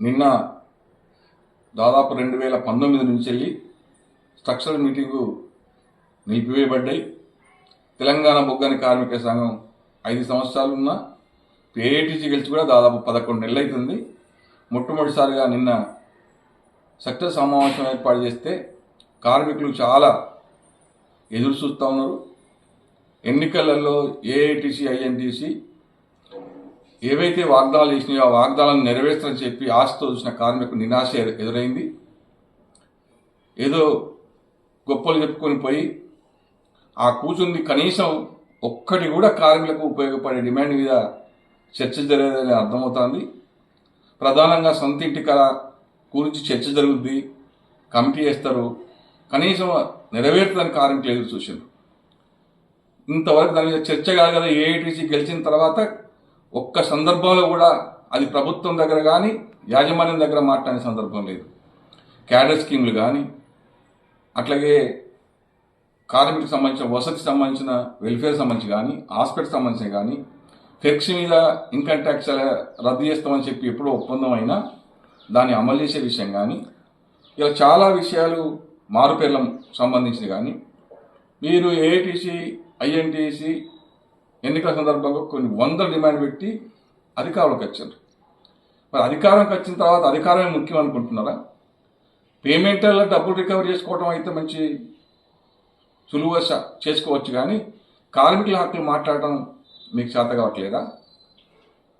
నిన్న దాదాపు రెండు వేల పంతొమ్మిది నుంచి వెళ్ళి స్ట్రక్చరల్ మీటింగు నిలిపివేయబడ్డాయి. తెలంగాణ బొగ్గని కార్మిక సంఘం ఐదు సంవత్సరాలున్న ఏఐటీసీ గెలిచి కూడా దాదాపు పదకొండు నెలలు అవుతుంది మొట్టమొదటిసారిగా నిన్న సెక్టర్ సమావేశం ఏర్పాటు చేస్తే కార్మికులు చాలా ఎదురు చూస్తూ ఉన్నారు. ఎన్నికలలో ఏఐటీసీ ఐఎన్టీసీ ఏవైతే వాగ్దానాలు చేసినాయో ఆ వాగ్దానాలను నెరవేర్చని చెప్పి ఆశతో చూసిన కార్మికులు నిరాశ ఎదురైంది. ఏదో గొప్పలు చెప్పుకొని పోయి ఆ కూచుంది కనీసం ఒక్కటి కూడా కార్మికులకు ఉపయోగపడే డిమాండ్ మీద చర్చ జరగదని అర్థమవుతోంది. ప్రధానంగా సొంత ఇంటి కళ గురించి చర్చ జరుగుద్ది. కమిటీ వేస్తారు. కనీసం నెరవేర్చడానికి కార్మికులు ఎదురు చూశారు ఇంతవరకు దాని మీద చర్చ కాదు కదా. ఏఐటీసీ గెలిచిన తర్వాత ఒక్క సందర్భంలో కూడా అది ప్రభుత్వం దగ్గర కానీ యాజమాన్యం దగ్గర మాట్లాడే సందర్భం లేదు. క్యాడర్ స్కీమ్లు కానీ అట్లాగే కార్మికులకు సంబంధించిన వసతికి సంబంధించిన వెల్ఫేర్ సంబంధించి కానీ హాస్పిటల్ సంబంధించిన కానీ ఫెక్స్ మీద ఇన్కమ్ ట్యాక్స్ రద్దు చేస్తామని చెప్పి ఎప్పుడో ఒప్పందం అయినా దాన్ని అమలు చేసే విషయం కానీ ఇలా చాలా విషయాలు మారుపేర్లం సంబంధించిన కానీ మీరు ఏఐటీసీ ఐఎన్టీసీ ఎన్నికల సందర్భంగా కొన్ని వందల డిమాండ్ పెట్టి అధికారంలోకి వచ్చారు. మరి అధికారంకి వచ్చిన తర్వాత అధికారమే ముఖ్యం అనుకుంటున్నారా? పేమెంట్లలో డబ్బులు రికవర్ చేసుకోవడం అయితే మంచి సులువుగా చేసుకోవచ్చు కానీ కార్మికుల హక్కులు మాట్లాడటం మీకు చేత కావట్లేదా?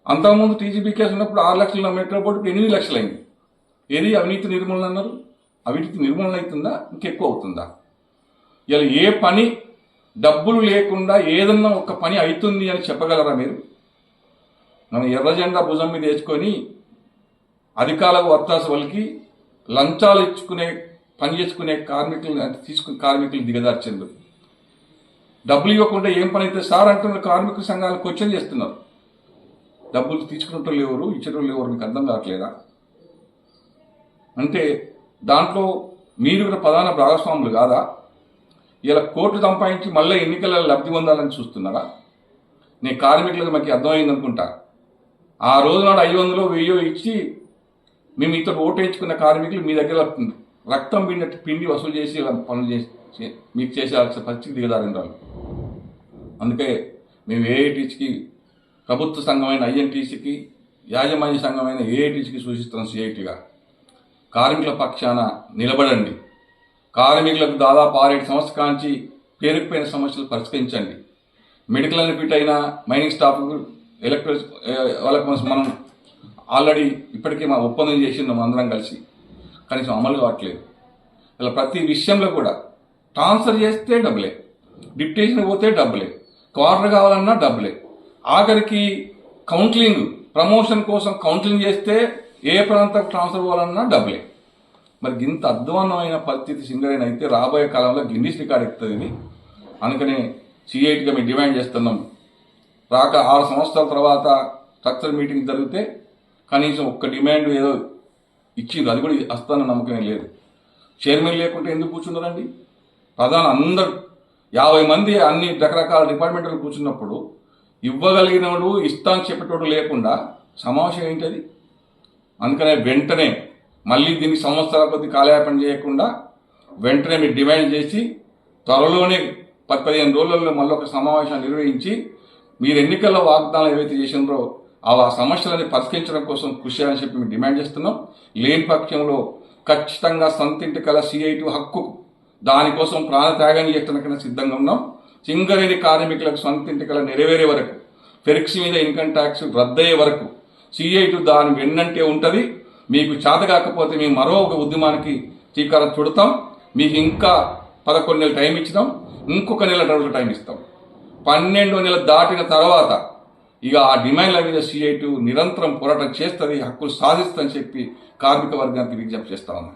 అంతకుముందు టీజీబీ కేసు ఉన్నప్పుడు ఆరు లక్షల మెట్రో బోర్డు ఇప్పుడు ఎనిమిది లక్షలైంది. ఏది అవినీతి నిర్మూలన అన్నారు? అవినీతి నిర్మూలన అవుతుందా? ఇంకెక్కువ అవుతుందా? ఇలా ఏ పని డబ్బులు లేకుండా ఏదన్నా ఒక పని అవుతుంది అని చెప్పగలరా మీరు? మనం ఎర్ర జెండా భుజం మీద వేసుకొని అధికారులకు వర్తాస వలికి లంచాలు ఇచ్చుకునే పని చేసుకునే కార్మికులు తీసుకునే కార్మికులు దిగదార్చిండ్రు డబ్బులు ఇవ్వకుండా ఏం పని అయితే సార్ అంటున్న కార్మిక సంఘాలు క్వశ్చన్ చేస్తున్నారు. డబ్బులు తీసుకున్నట్టు ఎవరు ఇచ్చేటోళ్ళు ఎవరు మీకు అర్థం కావట్లేదా? అంటే దాంట్లో మీరు కూడా ప్రధాన భాగస్వాములు కాదా? ఇలా కోట్లు సంపాదించి మళ్ళీ ఎన్నికల లబ్ధి పొందాలని చూస్తున్నారా? నేను కార్మికులకు మాకు అర్థమైంది అనుకుంటా. ఆ రోజు నాడు ఐదు వందలు వెయ్యో ఇచ్చి మేము ఇతడు ఓటేయించుకున్న కార్మికులు మీ దగ్గర రక్తం పిండి పిండి వసూలు చేసి ఇలా పనులు చేసి మీకు చేసే పరిస్థితి దిగదారని వాళ్ళు. అందుకే మేము ఏఐటీసీకి ప్రభుత్వ సంఘమైన ఐఎన్టీసీకి యాజమాన్య సంఘమైన ఏఐటీసీకి సూచిస్తున్నాం సిఐటిగా. కార్మికుల పక్షాన నిలబడండి. కార్మికులకు దాదాపు ఆరేడు సంవత్సరాల నుంచి పేరుకుపోయిన సమస్యలు పరిష్కరించండి. మెడికల్ అని ఫిట్ అయిన మైనింగ్ స్టాఫ్ ఎలక్ట్రిక్ వాళ్ళకి మనం ఆల్రెడీ ఇప్పటికే మా ఒప్పందం చేసిందాం అందరం కలిసి. కనీసం అమలు కావట్లేదు. ఇలా ప్రతి విషయంలో కూడా ట్రాన్స్ఫర్ చేస్తే డబ్బులే. డిప్టేషన్ పోతే డబ్బులే. క్వార్టర్ కావాలన్నా డబ్బులే. ఆఖరికి కౌన్సిలింగ్ ప్రమోషన్ కోసం కౌన్సిలింగ్ చేస్తే ఏ ప్రాంతం ట్రాన్స్ఫర్ అవ్వాలన్నా డబ్బులే. మరి ఇంత అధ్వాన్నమైన పరిస్థితి సింగరేణి అయితే రాబోయే కాలంలో గిన్నీస్ రికార్డ్ ఎక్కుతుంది. ఇది అందుకనే సిఐటిగా మేము డిమాండ్ చేస్తున్నాం. రాక ఆరు సంవత్సరాల తర్వాత స్ట్రక్చర్ మీటింగ్ జరిగితే కనీసం ఒక్క డిమాండ్ ఏదో ఇచ్చింది అది కూడా వస్తాన నమ్మకమే లేదు. చైర్మన్ లేకుంటే ఎందుకు కూర్చున్నారండి? ప్రధాన అందరు యాభై మంది అన్ని రకరకాల డిపార్ట్మెంట్లు కూర్చున్నప్పుడు ఇవ్వగలిగినోడు ఇస్తాను చెప్పేటోడు లేకుండా సమావేశం ఏంటది అందుకనే వెంటనే మళ్ళీ దీనికి సంవత్సరాల కొద్ది కాలయాపన చేయకుండా వెంటనే మీరు డిమాండ్ చేసి త్వరలోనే పది పదిహేను రోజులలో మళ్ళీ ఒక సమావేశం నిర్వహించి మీరు ఎన్నికల్లో వాగ్దానాలు ఏవైతే చేసినారో ఆ సమస్యలని పరిష్కరించడం కోసం కృషి చేయాలని చెప్పి మేము డిమాండ్ చేస్తున్నాం. లేని పక్షంలో ఖచ్చితంగా సొంతింటి కల సిఐటి హక్కు దానికోసం ప్రాణత్యాగం చేయడానికి సిద్ధంగా ఉన్నాం. సింగరేణి కార్మికులకు సొంతింటి కల నెరవేరే వరకు ఫెరిక్స్ మీద ఇన్కమ్ ట్యాక్స్ రద్దయ్యే వరకు సిఐటి దాని వెన్నంటే ఉంటుంది. మీకు చేత కాకపోతే మేము మరో ఒక ఉద్యమానికి శ్రీకారం చుడతాం. మీకు ఇంకా పదకొండు నెలలు టైం ఇచ్చినాం. ఇంకొక నెల రోజులు టైం ఇస్తాం. పన్నెండు నెలలు దాటిన తర్వాత ఇక ఆ డిమాండ్ల మీద సిఐటి నిరంతరం పోరాటం చేస్తుంది హక్కులు సాధిస్తుందని చెప్పి కార్మిక వర్గానికి విజ్ఞప్తి చేస్తామన్నా